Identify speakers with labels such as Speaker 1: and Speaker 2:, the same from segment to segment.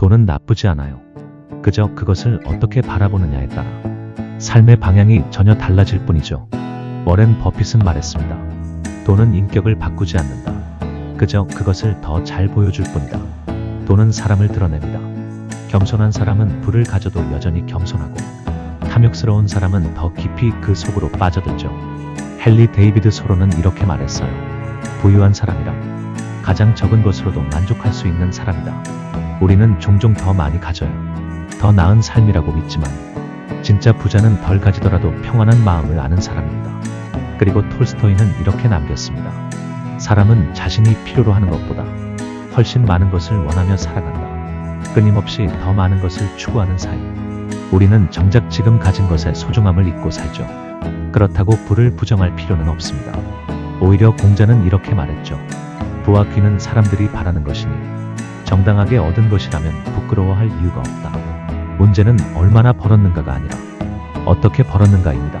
Speaker 1: 돈은 나쁘지 않아요. 그저 그것을 어떻게 바라보느냐에 따라 삶의 방향이 전혀 달라질 뿐이죠. 워렌 버핏은 말했습니다. 돈은 인격을 바꾸지 않는다. 그저 그것을 더 잘 보여줄 뿐이다. 돈은 사람을 드러냅니다. 겸손한 사람은 부를 가져도 여전히 겸손하고 탐욕스러운 사람은 더 깊이 그 속으로 빠져들죠. 헨리 데이비드 소로는 이렇게 말했어요. 부유한 사람이라 가장 적은 것으로도 만족할 수 있는 사람이다. 우리는 종종 더 많이 가져요. 더 나은 삶이라고 믿지만 진짜 부자는 덜 가지더라도 평안한 마음을 아는 사람입니다. 그리고 톨스토이는 이렇게 남겼습니다. 사람은 자신이 필요로 하는 것보다 훨씬 많은 것을 원하며 살아간다. 끊임없이 더 많은 것을 추구하는 사이. 우리는 정작 지금 가진 것의 소중함을 잊고 살죠. 그렇다고 부를 부정할 필요는 없습니다. 오히려 공자는 이렇게 말했죠. 부와 귀는 사람들이 바라는 것이니 정당하게 얻은 것이라면 부끄러워할 이유가 없다. 문제는 얼마나 벌었는가가 아니라 어떻게 벌었는가입니다.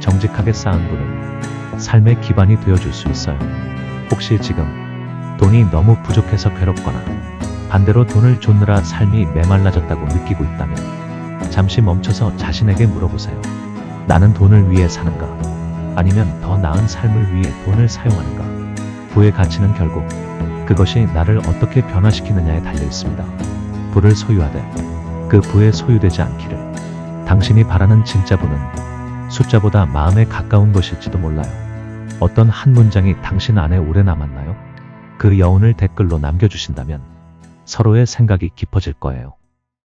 Speaker 1: 정직하게 쌓은 부는 삶의 기반이 되어줄 수 있어요. 혹시 지금 돈이 너무 부족해서 괴롭거나 반대로 돈을 쫓느라 삶이 메말라졌다고 느끼고 있다면 잠시 멈춰서 자신에게 물어보세요. 나는 돈을 위해 사는가? 아니면 더 나은 삶을 위해 돈을 사용하는가? 부의 가치는 결국 그것이 나를 어떻게 변화시키느냐에 달려 있습니다. 부를 소유하되 그 부에 소유되지 않기를. 당신이 바라는 진짜 부는 숫자보다 마음에 가까운 것일지도 몰라요. 어떤 한 문장이 당신 안에 오래 남았나요? 그 여운을 댓글로 남겨주신다면 서로의 생각이 깊어질 거예요.